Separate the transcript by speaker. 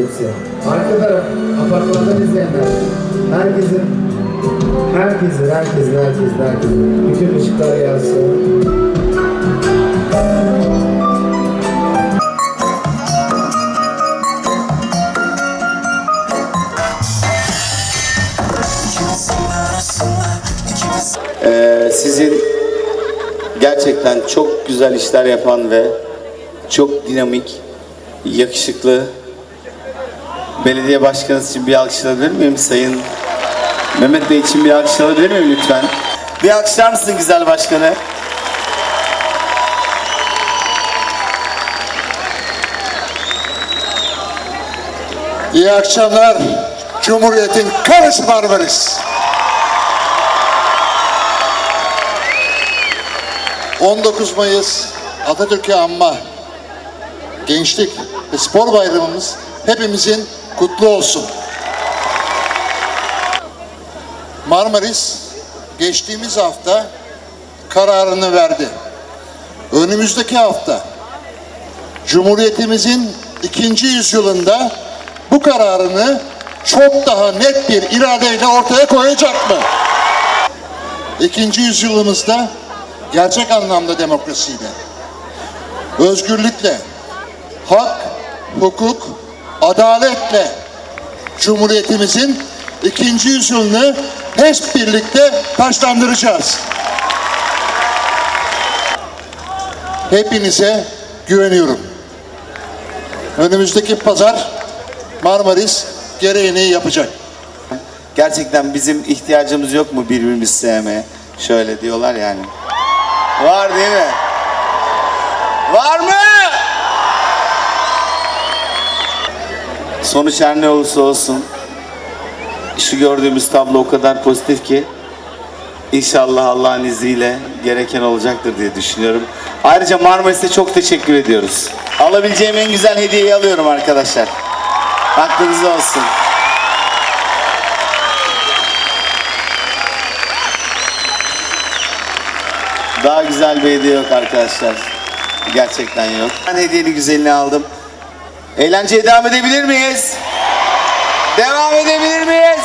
Speaker 1: hepsi. Arka taraf apartmandan izleyenler. Herkesin, herkesin, herkesin, herkesin, herkesin. Bütün ışıklar yansın.
Speaker 2: Ee, sizin gerçekten çok güzel işler yapan ve çok dinamik, yakışıklı belediye başkanınız için bir alkış alabilir miyim Sayın Mehmet Bey için bir alkış alabilir miyim lütfen? Bir alkışlar mısın güzel başkanı?
Speaker 3: İyi akşamlar. Cumhuriyet'in karısı Marmaris. 19 Mayıs Atatürk'ü anma gençlik ve spor bayramımız hepimizin kutlu olsun. Marmaris geçtiğimiz hafta kararını verdi. Önümüzdeki hafta Cumhuriyetimizin ikinci yüzyılında bu kararını çok daha net bir iradeyle ortaya koyacak mı? İkinci yüzyılımızda gerçek anlamda demokrasiyle, özgürlükle, hak, hukuk, adaletle Cumhuriyetimizin ikinci yüzyılını hep birlikte taşlandıracağız. Hepinize güveniyorum. Önümüzdeki pazar Marmaris gereğini yapacak.
Speaker 2: Gerçekten bizim ihtiyacımız yok mu birbirimizi sevmeye? Şöyle diyorlar yani. Var değil mi? Var mı? Sonuç her ne olursa olsun şu gördüğümüz tablo o kadar pozitif ki İnşallah Allah'ın izniyle gereken olacaktır diye düşünüyorum. Ayrıca Marmaris'e çok teşekkür ediyoruz. Alabileceğim en güzel hediyeyi alıyorum arkadaşlar. Aklınızda olsun. Daha güzel bir hediye yok arkadaşlar. Gerçekten yok. Ben hediyenin güzelini aldım. Eğlenceye devam edebilir miyiz? Devam edebilir miyiz?